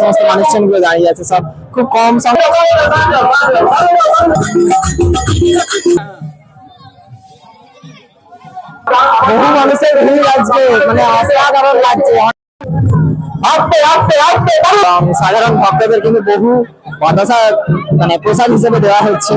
সমস্ত মানুষজনগুলো দাঁড়িয়ে আছে সব খুব কম সংখ্যক। বহু মানুষের ভিড় আজকে মানে অসাধারণ লাগছে। সাধারণ ভক্তদের কিন্তু বহু বাতাসা মানে প্রসাদ হিসেবে দেওয়া হচ্ছে।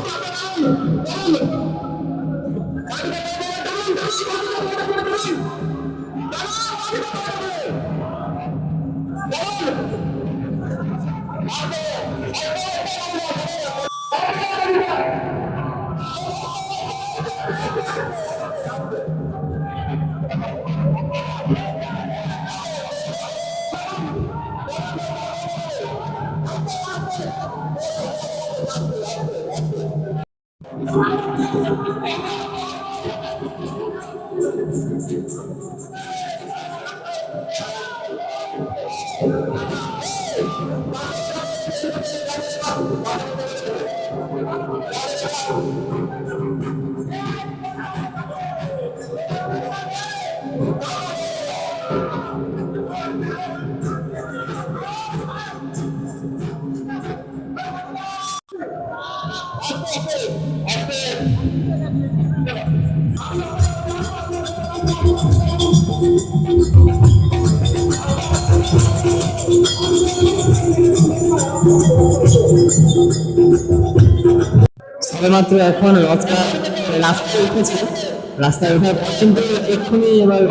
Thank you. সবেমাত্র এখন রথটা রাস্তায় উঠেছে। রাস্তায় ওঠার পর কিন্তু এক্ষুনি এবার,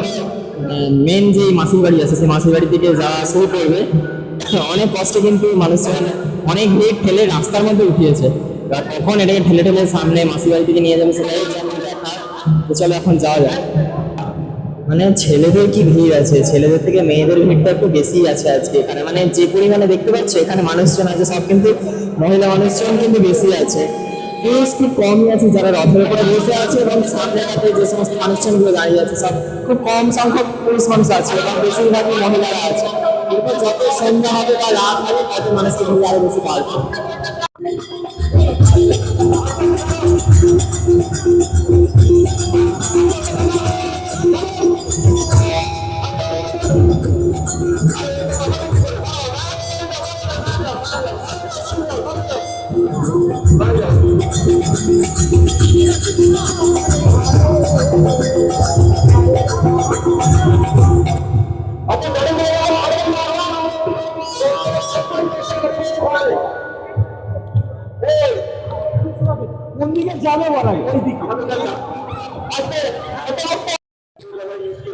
মেন যে মাসির বাড়ি আছে, সেই মাসির বাড়ি থেকে যাওয়া শুরু করবে। অনেক কষ্টে কিন্তু মানুষজন অনেক ভিড় ঠেলে রাস্তার মধ্যে উঠিয়েছে। এখন এটাকে ঠেলে ঠেলে সামনে মাসির বাড়ি থেকে নিয়ে যাবে সেটাই তো চলো এখন যাওয়া যায় মানে ছেলেদের কি ভিড় আছে? ছেলেদের থেকে মেয়েদের ভিড়টা একটু বেশি আছে আজকে এখানে। মানে যে পরিমাণে দেখতে পাচ্ছ, এখানে মানুষজন আছে, সব কিন্তু মহিলা মানুষজন কিন্তু বেশি আছে। পুরুষ খুব কমই আছে যারা রথের উপরে বসে আছে এবং সামনেটাতে যে সমস্ত মানুষজনগুলো দাঁড়িয়ে আছে, সব খুব কম সংখ্যক পুরুষ মানুষ আছে এবং বেশিরভাগই মহিলারা আছে। এরপর যত সন্ধ্যা হবে বা রাত হবে, তত মানুষকে ভিড় আরও বেশি বাড়বে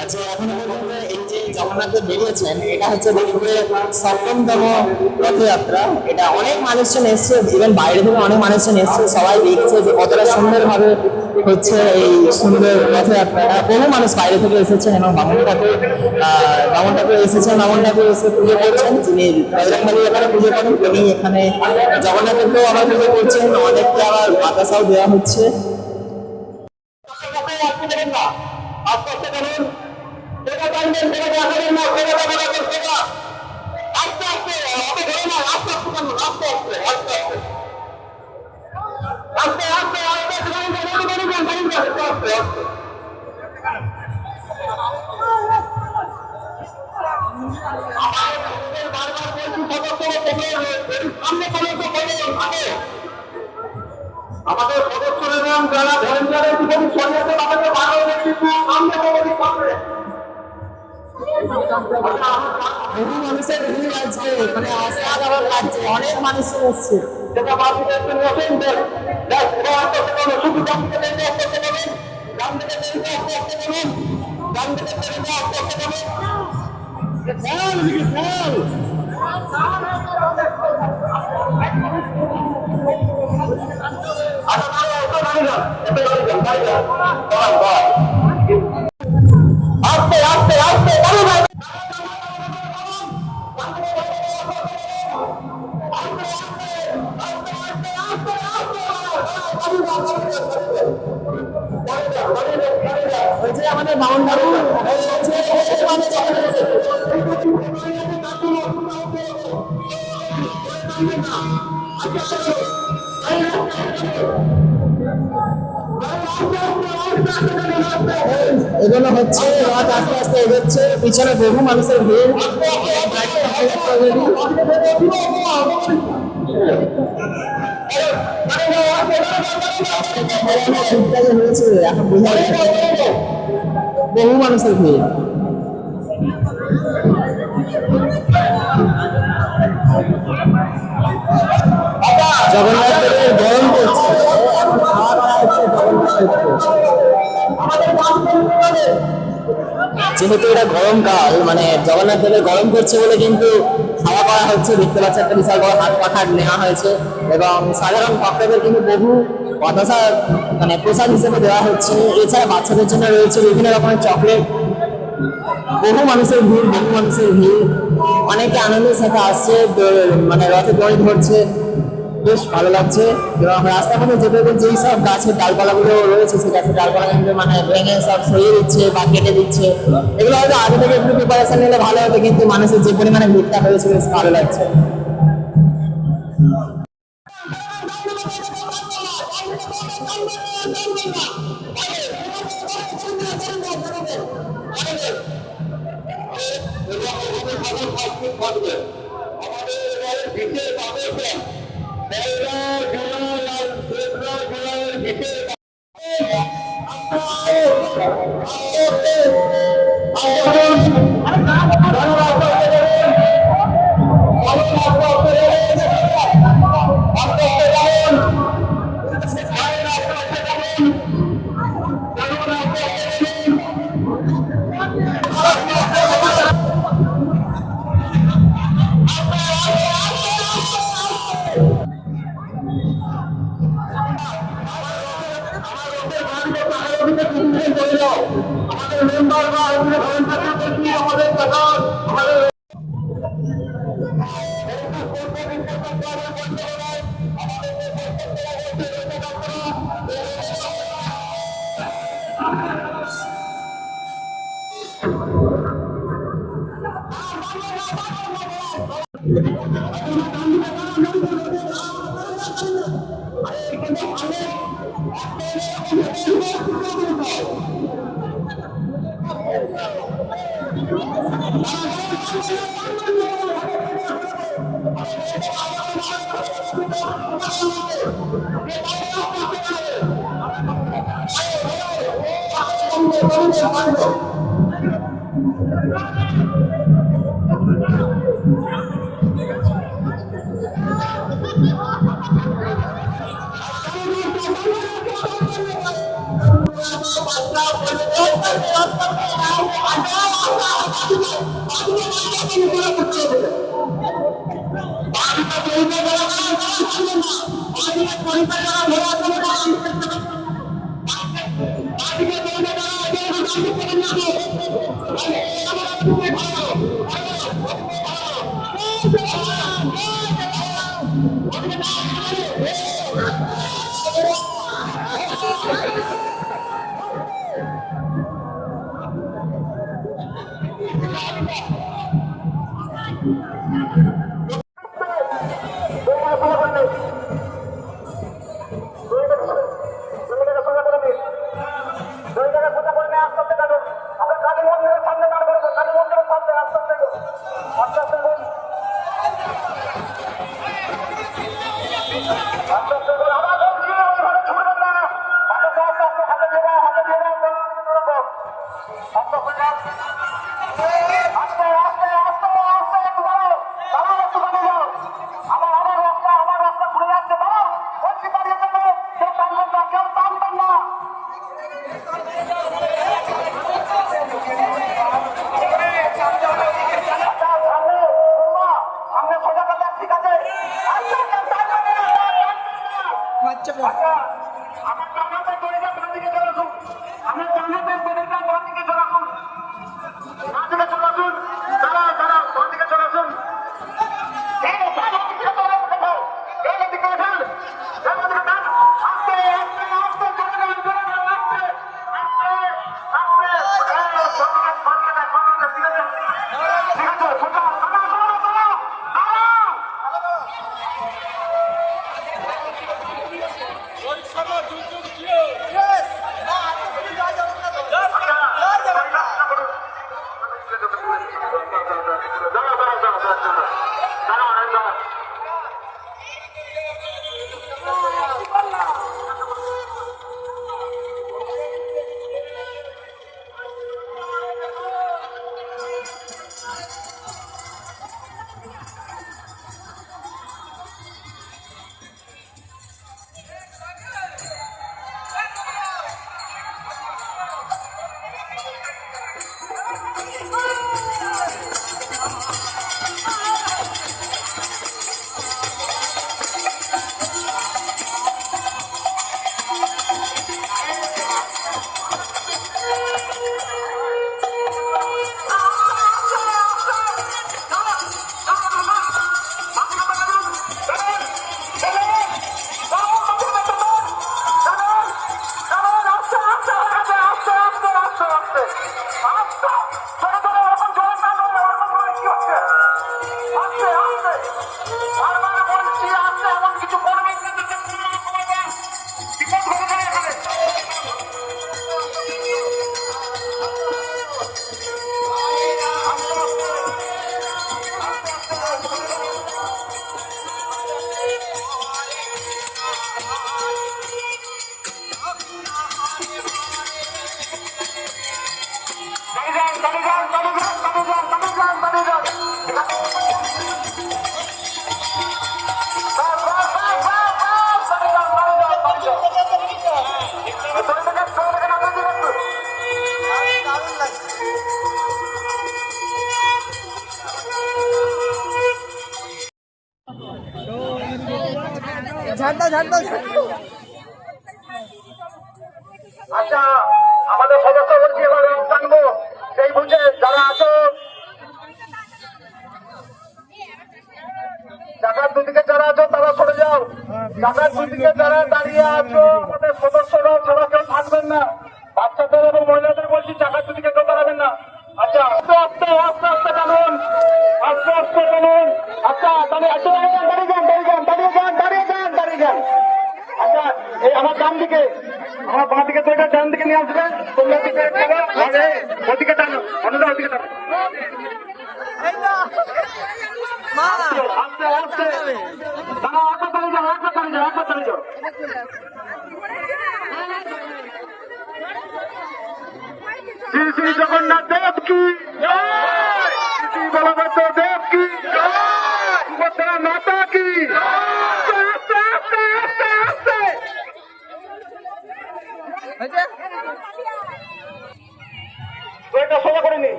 আচ্ছা এখন জগন্নাথ বেরিয়েছেন, এটা হচ্ছে দেবপুরের সপ্তমতম রথযাত্রা। এটা অনেক মানুষজন এসছে ইভেন বাইরে থেকে অনেক মানুষজন এসছে, সবাই দেখছে যে কতটা সুন্দরভাবে হচ্ছে এই সুন্দর রথযাত্রাটা বহু মানুষ বাইরে থেকে এসেছেন এবং বামন ঠাকুর বামন ঠাকুর এসেছেন, বামন ঠাকুর এসে পুজো করছেন। যিনি বজরংবলী এখানে পুজো করেন, তিনি এখানে জগন্নাথদেরকেও আবার পুজো করছেন অনেককে আবার বাতাসাও দেওয়া হচ্ছে। সেটা জানবেন সেটা দেখাবেন না সেটা আস্তে আস্তে অত ধরে না আস্তে আস্তে আস্তে আস্তে আস্তে আস্তে আস্তে আস্তে আস্তে আস্তে আস্তে আমাদের সদস্যরা যারা ধরেন যারা জীবন সন্ন্যাসের আমাদের বাংলাদেশ কিন্তু সামনে বহু মানুষের ভিড় আজকে মানে অসাধারণ লাগছে অনেক মানুষ এসছে। যেটা মানুষের করতে পারবে। শুধু দাম থেকে করতে পারবেন দাম থেকে করতে পারবেন দাম থেকে করতে পারবেন আস্তে আমাদের বাউন্ডারি এগুলো হচ্ছে রথ আস্তে আস্তে এগোচ্ছে পিছনে বহু মানুষের ভিড় এখন বোঝা বহু মানুষের ভিড়। যেহেতু এটা গরমকাল মানে জগন্নাথ দেবের গরম করছে বলে কিন্তু খাওয়া করা হচ্ছে, দেখতে পাচ্ছি একটা বিশাল বড় হাত পাখা নেওয়া হয়েছে এবং সাধারণ ভক্তদের কিন্তু বহু বাতাসা মানে প্রসাদ হিসেবে দেওয়া হচ্ছে। এছাড়া বাচ্চাদের জন্য রয়েছে বিভিন্ন রকমের চকলেট। বহু মানুষের ভিড়, বহু মানুষের ভিড়। অনেকে আনন্দের সাথে আসছে মানে রথে দড়ি ধরছে। বেশ ভালো লাগছে। এবং রাস্তার মধ্যে যেতে যেতে যেই সব গাছের ডালপালাগুলো রয়েছে, সেই গাছের ডালপালা কিন্তু মানে ভেঙে সব সরিয়ে দিচ্ছে বা কেটে দিচ্ছে। এগুলো হয়তো আগে থেকে একটু প্রিপারেশন নিলে ভালো হতো, কিন্তু মানুষের যে পরিমাণে ভিড়টা হয়েছে বেশ ভালো লাগছে। পনেরো জুলাই পনেরো জুলাইয়ের ভিতরে আমাদের মেম্বার বা আমাদের আমাদের প্রধান আমাদের I'm ছিল তারা উচ্চ হলো বাড়িটা পরিবার যারা তারা ছিল না বাড়িটা পরিবার যারা ভরা কোনো তারা শিখতে পারে বাড়িটা পরিবার যারা তারা শিখতে পারে Vai, vai, vai. 看到 দিকে আমার বাঁ দিকে তোমরা ডান দিকে নিয়ে আসবে। তোমরা ওদিকে টানো। অন্যটা ওদিকে টানো।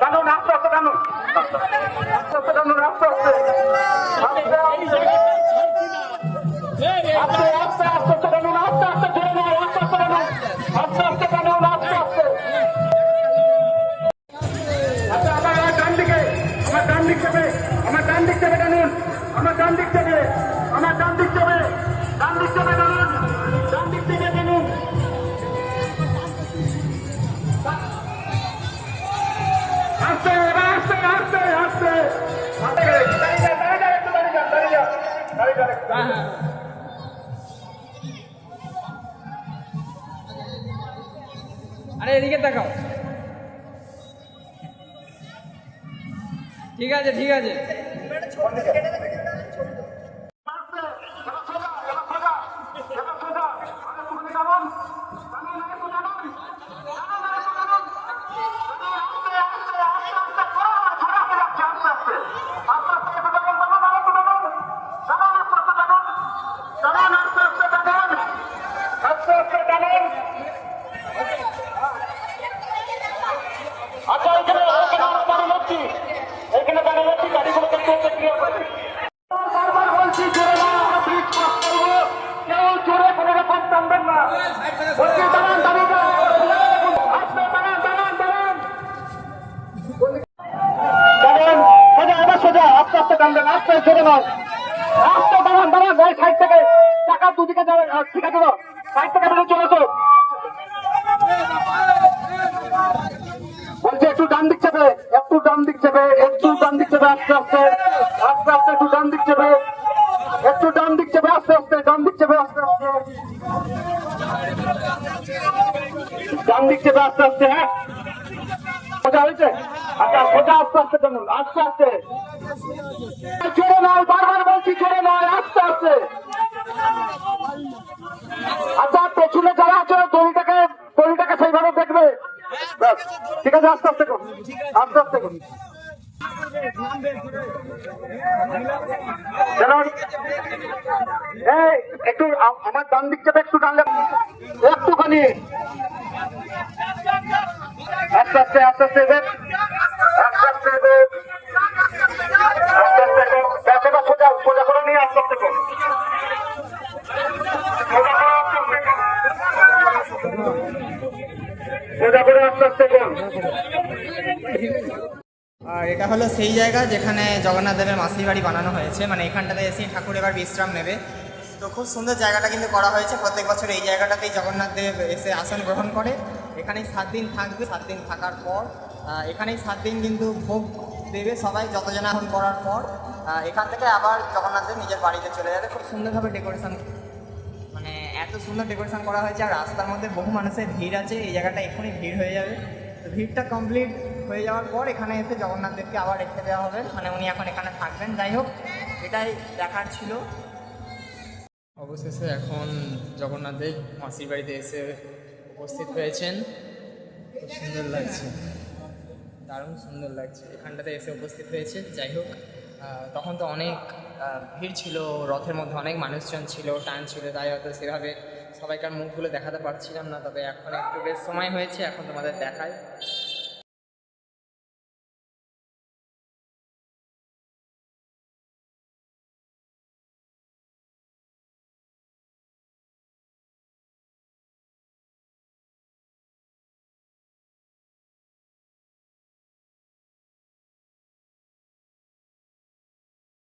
কারণ হাত টানুন এদিকে তাকাও। ঠিক আছে ঠিক আছে। একটু ডান দিক চেপে একটু ডান দিক চেপে একটু ডান দিক চেপে আস্তে আস্তে আস্তে আস্তে একটু ডান দিক চেপে একটু ডান দিক চেপে আস্তে আস্তে, ডান দিক চেপে আস্তে আস্তে। ডান দিক চেপে আস্তে আস্তে হ্যাঁ। সোজা হয়েছে? আচ্ছা সোজা আস্তে আস্তে আস্তে আস্তে। আস্তে আস্তে করুন একটু আমার ডান দিক চেপে একটু টানলে একটুখানি আস্তে আস্তে আস্তে আস্তে। আস্তে আস্তে। আস্তে আস্তে এগোন। সোজা সোজা করে নিয়ে আস্তে আস্তে করুন এটা হলো সেই জায়গা যেখানে জগন্নাথ দেবের মাসির বাড়ি বানানো হয়েছে। মানে এখানটাতে এসে ঠাকুর এবার বিশ্রাম নেবে। তো খুব সুন্দর জায়গাটা কিন্তু করা হয়েছে। প্রত্যেক বছর এই জায়গাটাতেই জগন্নাথ দেব এসে আসন গ্রহণ করে। এখানেই সাত দিন থাকবে, সাত দিন থাকার পর। এখানেই সাত দিন কিন্তু ভোগ দেবে সবাই, যতজন এখন করার পর। এখান থেকে আবার জগন্নাথ দেব নিজের বাড়িতে চলে যাবে। খুব সুন্দরভাবে ডেকোরেশন সুন্দর ডেকোরেশন করা হয়েছে আর রাস্তার মধ্যে বহু মানুষের ভিড় আছে, এই জায়গাটা এক্ষুনি ভিড় হয়ে যাবে। তো ভিড়টা কমপ্লিট হয়ে যাওয়ার পর এখানে এসে জগন্নাথ দেবকে আবার রেখে দেওয়া হবে মানে উনি এখন এখানে থাকবেন। যাই হোক, এটাই দেখার ছিল। অবশেষে এখন জগন্নাথ দেব মাসির বাড়িতে এসে উপস্থিত হয়েছেন। খুব সুন্দর লাগছে। দারুণ সুন্দর লাগছে। এখানটাতে এসে উপস্থিত হয়েছে। যাই হোক তখন তো অনেক ভিড় ছিল, রথের মধ্যে অনেক মানুষজন ছিল, টান ছিল, তাই হয়তো সেভাবে সবাইকার মুখগুলো দেখাতে পারছিলাম না, তবে এখন একটু বেশ সময় হয়েছে, এখন তোমাদের দেখায়।